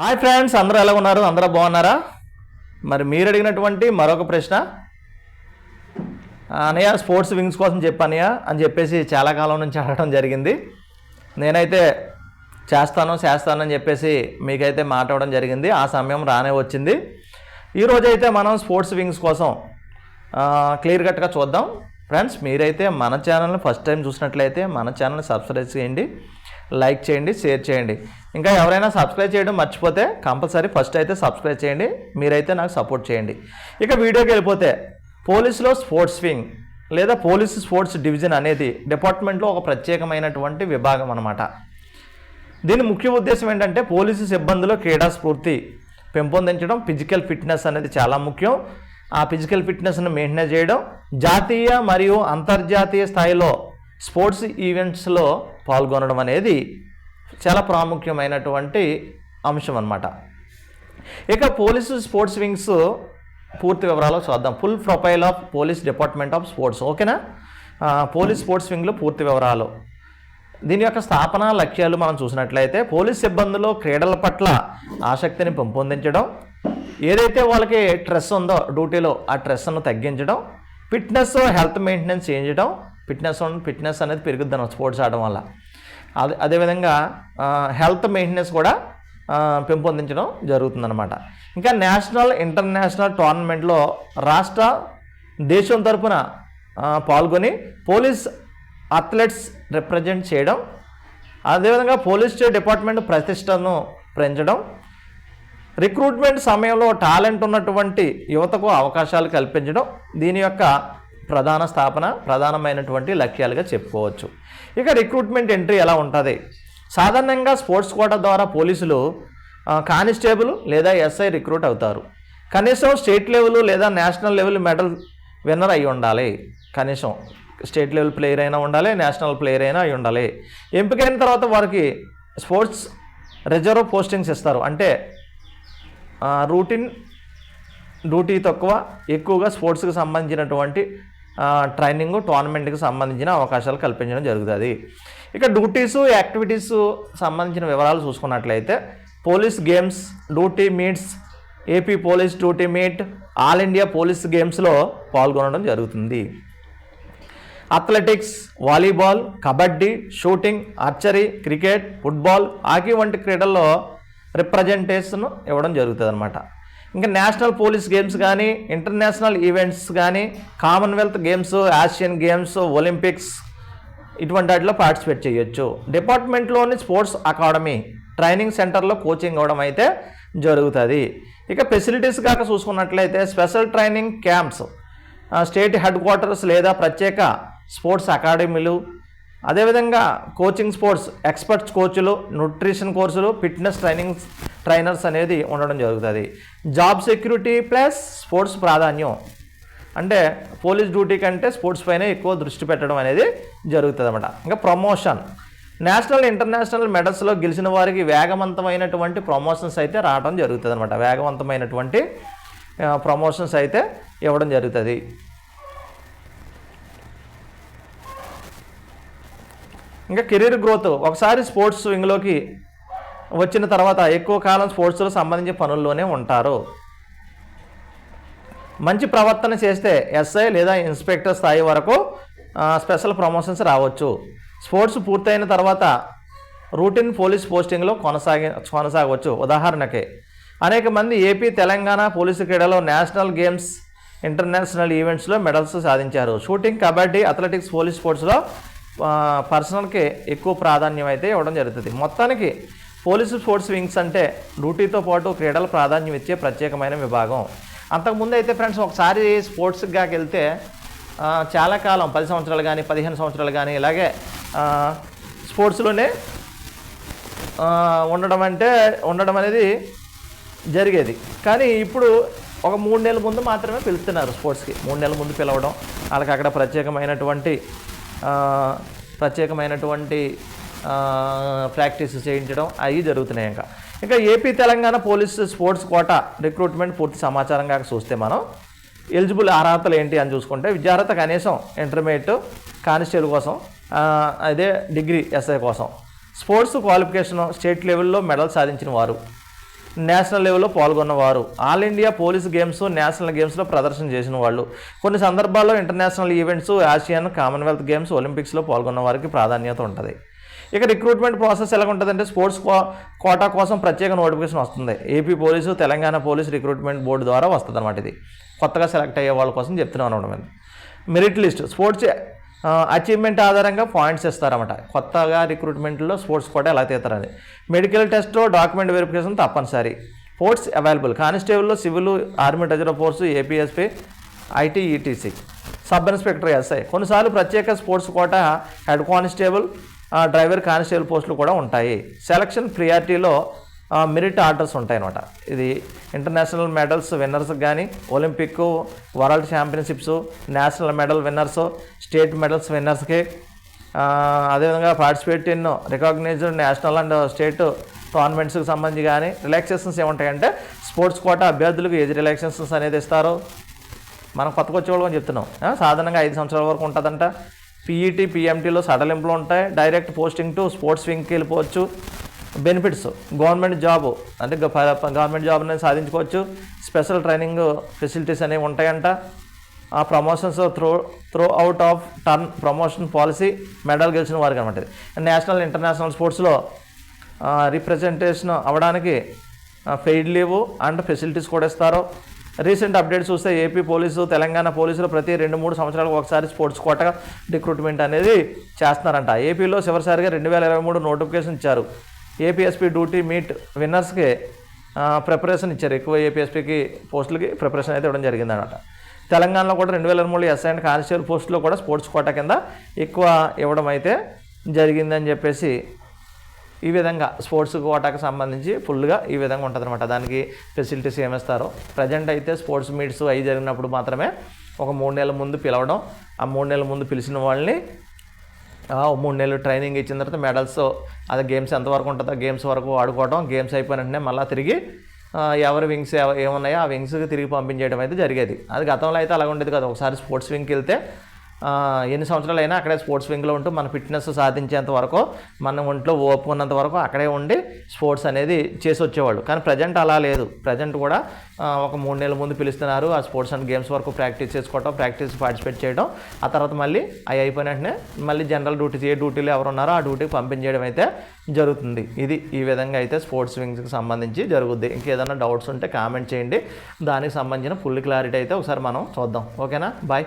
Hi friends అందరూ ఎలా ఉన్నారు? అందరూ బాగున్నారా? మరి మీరు అడిగినటువంటి మరొక ప్రశ్న. అనయ్య స్పోర్ట్స్ వింగ్స్ కోసం చెప్పానయ్య అని చెప్పేసి చాలా కాలం నుంచి అడగడం జరిగింది. నేనైతే చేస్తాను చేస్తాను అని చెప్పేసి మీకైతే మాట్లాడడం జరిగింది. ఆ సమయం రానే వచ్చింది. ఈరోజు అయితే మనం స్పోర్ట్స్ వింగ్స్ కోసం క్లియర్ కట్గా చూద్దాం. ఫ్రెండ్స్ మీరైతే మన ఛానల్ని ఫస్ట్ టైం చూసినట్లయితే మన ఛానల్ని సబ్స్క్రైబ్ చేయండి. లైక్ చేయండి షేర్ చేయండి. ఇంకా ఎవరైనా సబ్స్క్రైబ్ చేయడం మర్చిపోతే కంపల్సరీ ఫస్ట్ అయితే సబ్స్క్రైబ్ చేయండి మీరైతే నాకు సపోర్ట్ చేయండి. ఇక వీడియోకి వెళ్ళిపోతే పోలీసులో స్పోర్ట్స్ వింగ్ లేదా పోలీసు స్పోర్ట్స్ డివిజన్ అనేది డిపార్ట్మెంట్లో ఒక ప్రత్యేకమైనటువంటి విభాగం అనమాట దీని ముఖ్య ఉద్దేశం ఏంటంటే పోలీసు సిబ్బందిలో క్రీడా స్ఫూర్తి పెంపొందించడం ఫిజికల్ ఫిట్నెస్ అనేది చాలా ముఖ్యం. ఆ ఫిజికల్ ఫిట్నెస్ను మెయింటైన్ చేయడం జాతీయ మరియు అంతర్జాతీయ స్థాయిలో స్పోర్ట్స్ ఈవెంట్స్లో పాల్గొనడం అనేది చాలా ప్రాముఖ్యమైనటువంటి అంశం అన్నమాట. ఇక పోలీసు స్పోర్ట్స్ వింగ్స్ పూర్తి వివరాలు చూద్దాం. Full profile of police department of sports ఓకేనా? పోలీస్ స్పోర్ట్స్ వింగ్లో పూర్తి వివరాలు. దీని యొక్క స్థాపన లక్ష్యాలు మనం చూసినట్లయితే పోలీస్ సిబ్బందిలో క్రీడల పట్ల ఆసక్తిని పెంపొందించడం ఏదైతే వాళ్ళకి స్ట్రెస్ ఉందో డ్యూటీలో ఆ స్ట్రెస్ను తగ్గించడం ఫిట్నెస్ హెల్త్ మెయింటెనెన్స్ చేయించడం ఫిట్నెస్ ఫిట్నెస్ అనేది పెరుగుద్దాం స్పోర్ట్స్ ఆడడం వల్ల. అదే అదేవిధంగా హెల్త్ మెయింటెనెన్స్ కూడా పెంపొందించడం జరుగుతుందన్నమాట. ఇంకా నేషనల్ ఇంటర్నేషనల్ టోర్నమెంట్లో రాష్ట్ర దేశం తరపున పాల్గొని పోలీస్ అథ్లెట్స్ రిప్రజెంట్ చేయడం అదేవిధంగా పోలీస్ డిపార్ట్మెంట్ ప్రతిష్టను పెంచడం రిక్రూట్మెంట్ సమయంలో టాలెంట్ ఉన్నటువంటి యువతకు అవకాశాలు కల్పించడం దీని యొక్క ప్రధాన స్థాపన ప్రధానమైనటువంటి లక్ష్యాలుగా చెప్పుకోవచ్చు. ఇక రిక్రూట్మెంట్ ఎంట్రీ ఎలా ఉంటుంది? సాధారణంగా స్పోర్ట్స్ కోటా ద్వారా పోలీసులు కానిస్టేబుల్ లేదా ఎస్ఐ రిక్రూట్ అవుతారు. కనీసం స్టేట్ లెవెల్ లేదా నేషనల్ లెవెల్ మెడల్ విన్నర్ అయి ఉండాలి. కనీసం స్టేట్ లెవెల్ ప్లేయర్ అయినా ఉండాలి నేషనల్ ప్లేయర్ అయినా అయి ఉండాలి. ఎంపికైన తర్వాత వారికి స్పోర్ట్స్ రిజర్వ్ పోస్టింగ్స్ ఇస్తారు. అంటే రూటీన్ డ్యూటీ తక్కువ ఎక్కువగా స్పోర్ట్స్కి సంబంధించినటువంటి ట్రైనింగ్ టోర్నమెంట్కి సంబంధించిన అవకాశాలు కల్పించడం జరుగుతుంది. ఇక డ్యూటీస్ యాక్టివిటీస్ సంబంధించిన వివరాలు చూసుకున్నట్లయితే police games duty meets AP police duty meet all India police గేమ్స్లో పాల్గొనడం జరుగుతుంది. Athletics volleyball kabaddi shooting archery cricket football hockey వంటి క్రీడల్లో రిప్రజెంటేషన్ ఇవ్వడం జరుగుతుంది అనమాట ఇంకా నేషనల్ పోలీస్ గేమ్స్ కానీ ఇంటర్నేషనల్ ఈవెంట్స్ కానీ Commonwealth Games Asian Games Olympics ఇటువంటి వాటిలో పార్టిసిపేట్ చేయొచ్చు. డిపార్ట్మెంట్లోని స్పోర్ట్స్ అకాడమీ ట్రైనింగ్ సెంటర్లో కోచింగ్ అవ్వడం అయితే జరుగుతుంది. ఇక ఫెసిలిటీస్ కాక చూసుకున్నట్లయితే special training camps state headquarters లేదా ప్రత్యేక స్పోర్ట్స్ అకాడమీలు అదేవిధంగా కోచింగ్ స్పోర్ట్స్ ఎక్స్పర్ట్స్ కోచ్లు న్యూట్రిషన్ కోర్సులు ఫిట్నెస్ ట్రైనింగ్స్ ట్రైనర్స్ అనేది ఉండడం జరుగుతుంది. జాబ్ సెక్యూరిటీ ప్లస్ స్పోర్ట్స్ ప్రాధాన్యం. అంటే పోలీస్ డ్యూటీ కంటే స్పోర్ట్స్ పైన ఎక్కువ దృష్టి పెట్టడం అనేది జరుగుతుంది అనమాట ఇంకా ప్రమోషన్. నేషనల్ ఇంటర్నేషనల్ మెడల్స్లో గెలిచిన వారికి వేగవంతమైనటువంటి ప్రమోషన్స్ అయితే రావడం జరుగుతుంది అనమాట వేగవంతమైనటువంటి ప్రమోషన్స్ అయితే ఇవ్వడం జరుగుతుంది. ఇంకా కెరీర్ గ్రోత్. ఒకసారి స్పోర్ట్స్ వింగ్లోకి వచ్చిన తర్వాత ఎక్కువ కాలం స్పోర్ట్స్లో సంబంధించిన పనుల్లోనే ఉంటారు. మంచి ప్రవర్తన చేస్తే ఎస్ఐ లేదా ఇన్స్పెక్టర్ స్థాయి వరకు స్పెషల్ ప్రమోషన్స్ రావచ్చు. స్పోర్ట్స్ పూర్తయిన తర్వాత రూటీన్ పోలీస్ పోస్టింగ్లో కొనసాగి కొనసాగవచ్చు. ఉదాహరణకి అనేక మంది ఏపీ తెలంగాణ పోలీసు క్రీడలో నేషనల్ గేమ్స్ ఇంటర్నేషనల్ ఈవెంట్స్లో మెడల్స్ సాధించారు. షూటింగ్ కబడ్డీ అథ్లెటిక్స్ పోలీస్ స్పోర్ట్స్లో పర్సనల్కి ఎక్కువ ప్రాధాన్యం అయితే ఇవ్వడం జరుగుతుంది. మొత్తానికి పోలీసు స్పోర్ట్స్ వింగ్స్ అంటే డ్యూటీతో పాటు క్రీడల ప్రాధాన్యం ఇచ్చే ప్రత్యేకమైన విభాగం. అంతకుముందు అయితే ఫ్రెండ్స్ ఒకసారి స్పోర్ట్స్కి వెళ్తే చాలా కాలం పది సంవత్సరాలు కానీ పదిహేను సంవత్సరాలు కానీ ఇలాగే స్పోర్ట్స్లోనే ఉండడం అంటే ఉండడం అనేది జరిగేది. కానీ ఇప్పుడు ఒక మూడు నెలల ముందు మాత్రమే పిలుస్తున్నారు స్పోర్ట్స్కి. మూడు నెలల ముందు పిలవడం వాళ్ళకి అక్కడ ప్రత్యేకమైనటువంటి ప్రత్యేకమైనటువంటి ప్రాక్టీస్ చేయించడం అవి జరుగుతున్నాయి ఇంకా. ఇంకా AP Telangana police sports quota recruitment పూర్తి సమాచారం కాక చూస్తే మనం ఎలిజిబుల్ అర్హతలు ఏంటి అని చూసుకుంటే విద్యార్హత కనీసం ఇంటర్మీడియట్ కానిస్టేబుల్ కోసం అదే డిగ్రీ ఎస్ఐ కోసం. స్పోర్ట్స్ క్వాలిఫికేషన్ స్టేట్ లెవెల్లో మెడల్ సాధించిన వారు నేషనల్ లెవెల్లో పాల్గొన్నవారు all India police games national గేమ్స్లో ప్రదర్శన చేసిన వాళ్ళు కొన్ని సందర్భాల్లో international events Asian Commonwealth Games ఒలింపిక్స్లో పాల్గొన్న వారికి ప్రాధాన్యత ఉంటుంది. ఇక రిక్రూట్మెంట్ ప్రాసెస్ ఎలా ఉంటుందంటే స్పోర్ట్స్ కో కోటా కోసం ప్రత్యేక నోటిఫికేషన్ వస్తుంది. AP police Telangana police recruitment board ద్వారా వస్తుంది అనమాట ఇది. కొత్తగా సెలెక్ట్ అయ్యే వాళ్ళ కోసం చెప్తున్నాను అనమాట మెరిట్ లిస్ట్ స్పోర్ట్స్ అచీవ్మెంట్ ఆధారంగా పాయింట్స్ ఇస్తారన్నమాట. కొత్తగా రిక్రూట్మెంట్లో స్పోర్ట్స్ కోట ఎలా తీస్తారని. మెడికల్ టెస్ట్లో డాక్యుమెంట్ వెరిఫికేషన్ తప్పనిసరి. Ports available కానిస్టేబుల్లో civil army reserve force APSP IT ETC sub inspector SI కొన్నిసార్లు ప్రత్యేక sports quota head constable driver constable పోస్టులు కూడా ఉంటాయి. సెలక్షన్ ప్రియారిటీలో మెరిట్ ఆర్డర్స్ ఉంటాయన్నమాట. ఇది ఇంటర్నేషనల్ మెడల్స్ విన్నర్స్ కానీ Olympic world championships national medal winners state medals విన్నర్స్కి అదేవిధంగా participate in recognised national and state టోర్నమెంట్స్కి సంబంధించి కానీ రిలాక్సేషన్స్ ఏముంటాయంటే స్పోర్ట్స్ కోట అభ్యర్థులకు ఏజ్ రిలాక్సేషన్స్ అనేది ఇస్తారు. మనం కొత్తగా వచ్చేవాళ్ళు అని చెప్తున్నాం. సాధారణంగా ఐదు సంవత్సరాల వరకు ఉంటుందంట. పీఈటీ పీఎంటీలో సడలింపులు ఉంటాయి. డైరెక్ట్ పోస్టింగ్ టు స్పోర్ట్స్ వింగ్కి వెళ్ళిపోవచ్చు. బెనిఫిట్స్ గవర్నమెంట్ జాబ్ అంటే గవర్నమెంట్ జాబ్ అనేది సాధించుకోవచ్చు. స్పెషల్ ట్రైనింగ్ ఫెసిలిటీస్ అనేవి ఉంటాయంట. ఆ promotions through through out of turn promotion policy medal గెలిచిన వారికి అనమాట నేషనల్ ఇంటర్నేషనల్ స్పోర్ట్స్లో రిప్రజెంటేషన్ అవ్వడానికి పెయిడ్ లీవ్ అండ్ ఫెసిలిటీస్ కూడా ఇస్తారు. రీసెంట్ అప్డేట్స్ చూస్తే ఏపీ పోలీసు తెలంగాణ పోలీసులు ప్రతి రెండు మూడు సంవత్సరాలకు ఒకసారి స్పోర్ట్స్ కోట రిక్రూట్మెంట్ అనేది చేస్తున్నారంట ఏపీలో చివరిసారిగా రెండు వేల ఇరవై మూడు నోటిఫికేషన్ ఇచ్చారు. ఏపీఎస్పీ డ్యూటీ మీట్ విన్నర్స్కి ప్రిపరేషన్ ఇచ్చారు. ఎక్కువ ఏపీఎస్పీకి పోస్టులకి ప్రిపరేషన్ అయితే ఇవ్వడం జరిగిందనమాట. తెలంగాణలో కూడా రెండు వేల ఇరవై మూడు ఎస్ఐ అండ్ కానిస్టేబుల్ పోస్టులో కూడా స్పోర్ట్స్ కోట కింద ఎక్కువ ఇవ్వడం అయితే జరిగిందని చెప్పేసి ఈ విధంగా స్పోర్ట్స్ కోటాకు సంబంధించి ఫుల్గా ఈ విధంగా ఉంటుంది అనమాట దానికి ఫెసిలిటీస్ ఏమిస్తారో? ప్రజెంట్ అయితే స్పోర్ట్స్ మీట్స్ అవి జరిగినప్పుడు మాత్రమే ఒక మూడు నెలల ముందు పిలవడం ఆ మూడు నెలల ముందు పిలిచిన వాళ్ళని మూడు నెలలు ట్రైనింగ్ ఇచ్చిన తర్వాత మెడల్స్ అదే గేమ్స్ ఎంతవరకు ఉంటుందో గేమ్స్ వరకు ఆడుకోవడం గేమ్స్ అయిపోయిన వెంటనే మళ్ళీ తిరిగి ఎవరి వింగ్స్ ఏమున్నాయో ఆ వింగ్స్కి తిరిగి పంపించేయడం అయితే జరిగేది. అది గతంలో అయితే అలాగ ఉండేది కదా. ఒకసారి స్పోర్ట్స్ వింగ్కి వెళ్తే ఎన్ని సంవత్సరాలు అయినా అక్కడే స్పోర్ట్స్ వింగ్లో ఉంటూ మన ఫిట్నెస్ సాధించేంత వరకు మన ఒంట్లో ఓపు ఉన్నంత వరకు అక్కడే ఉండి స్పోర్ట్స్ అనేది చేసి వచ్చేవాళ్ళు. కానీ ప్రజెంట్ అలా లేదు. ప్రజెంట్ కూడా ఒక మూడు నెలల ముందు పిలుస్తున్నారు ఆ స్పోర్ట్స్ అండ్ గేమ్స్ వరకు ప్రాక్టీస్ చేసుకోవటం ప్రాక్టీస్ పార్టిసిపేట్ చేయడం ఆ తర్వాత మళ్ళీ అవి అయిపోయిన వెంటనే మళ్ళీ జనరల్ డ్యూటీస్ ఏ డ్యూటీలు ఎవరు ఉన్నారో ఆ డ్యూటీకి పంపించేయడం అయితే జరుగుతుంది. ఇది ఈ విధంగా అయితే స్పోర్ట్స్ వింగ్స్కి సంబంధించి జరుగుద్ది. ఇంకేదైనా డౌట్స్ ఉంటే కామెంట్ చేయండి. దానికి సంబంధించిన ఫుల్ క్లారిటీ అయితే ఒకసారి మనం చూద్దాం. ఓకేనా? బాయ్.